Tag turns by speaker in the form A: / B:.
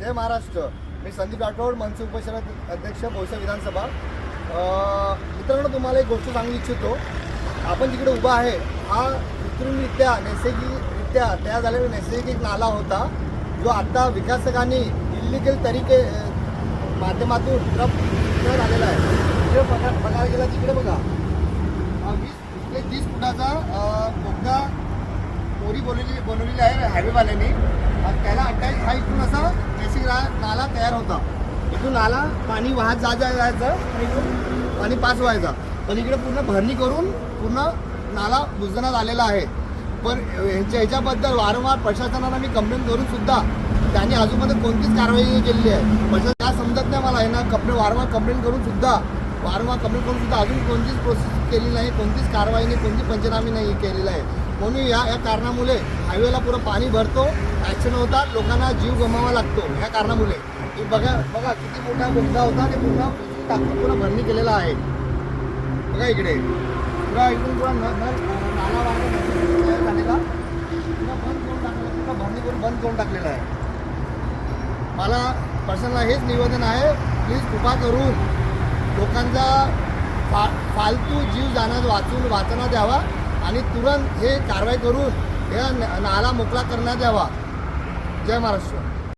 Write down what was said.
A: जय महाराष्ट्र. मी संदीप राठोड मनसे उपशहरात अध्यक्ष भोसे विधानसभा. मित्रांनो तुम्हाला एक गोष्ट सांगू इच्छितो. आपण जिकडे उभा आहे हा कृत्रिमरित्या नैसर्गिकरित्या तयार झालेला नैसर्गिक नाला होता जो आता विकासकांनी इल्लिगल तरीके माध्यमातून पुरा झालेला आहे. तिकडे बघा बघायला गेला तिकडे बघा. वीस इकडे तीस फुटाचा अं, बोगदा मोरी बोललेली बनवलेली आहे हायवेवाल्याने. आणि त्याला अठ्ठावीस हा इथून असा नैसर्गिक नाला तयार होता. इथून नाला पाणी वाहत जा जायचं इथून पाणी पास व्हायचा. पण इकडे पूर्ण भरणी करून पूर्ण नाला बुजण्यात आलेला आहे. पण ह्याच्या ह्याच्याबद्दल वारंवार प्रशासनाला मी कंप्लेंट करून सुद्धा त्यांनी अजूनमध्ये कोणतीच कारवाई केलेली आहे प्रशासन काय समजत नाही मला यांना कंप्लेंट वारंवार कंप्लेंट करून सुद्धा वारंवार कंप्लेंट करून सुद्धा अजून कोणतीच प्रोसेस केली नाही कोणतीच कारवाई नाही कोणती पंचनामे नाही केलेला आहे. म्हणून या या कारणामुळे हायवेला पुरं पाणी भरतो ॲक्सिडेंट होतात लोकांना जीव गमावा लागतो ह्या कारणामुळे. की बघा बघा किती मोठा मुद्दा होता आणि पूर्ण टाकून पुन्हा भरणी केलेला आहे. बघा इकडे. पुरा इकडून पुरा नाला वाटा झालेला बंद करून टाकलेला पुन्हा भरणी करून बंद करून टाकलेला आहे. मला पर्सनला हेच निवेदन आहे प्लीज कृपा करून लोकांचा फा फालतू जीव जाण्यात वाचून वाचना द्यावा आणि तुरंत हे कारवाई करून या न- नाला मोकळा करण्यात यावा. जय महाराष्ट्र.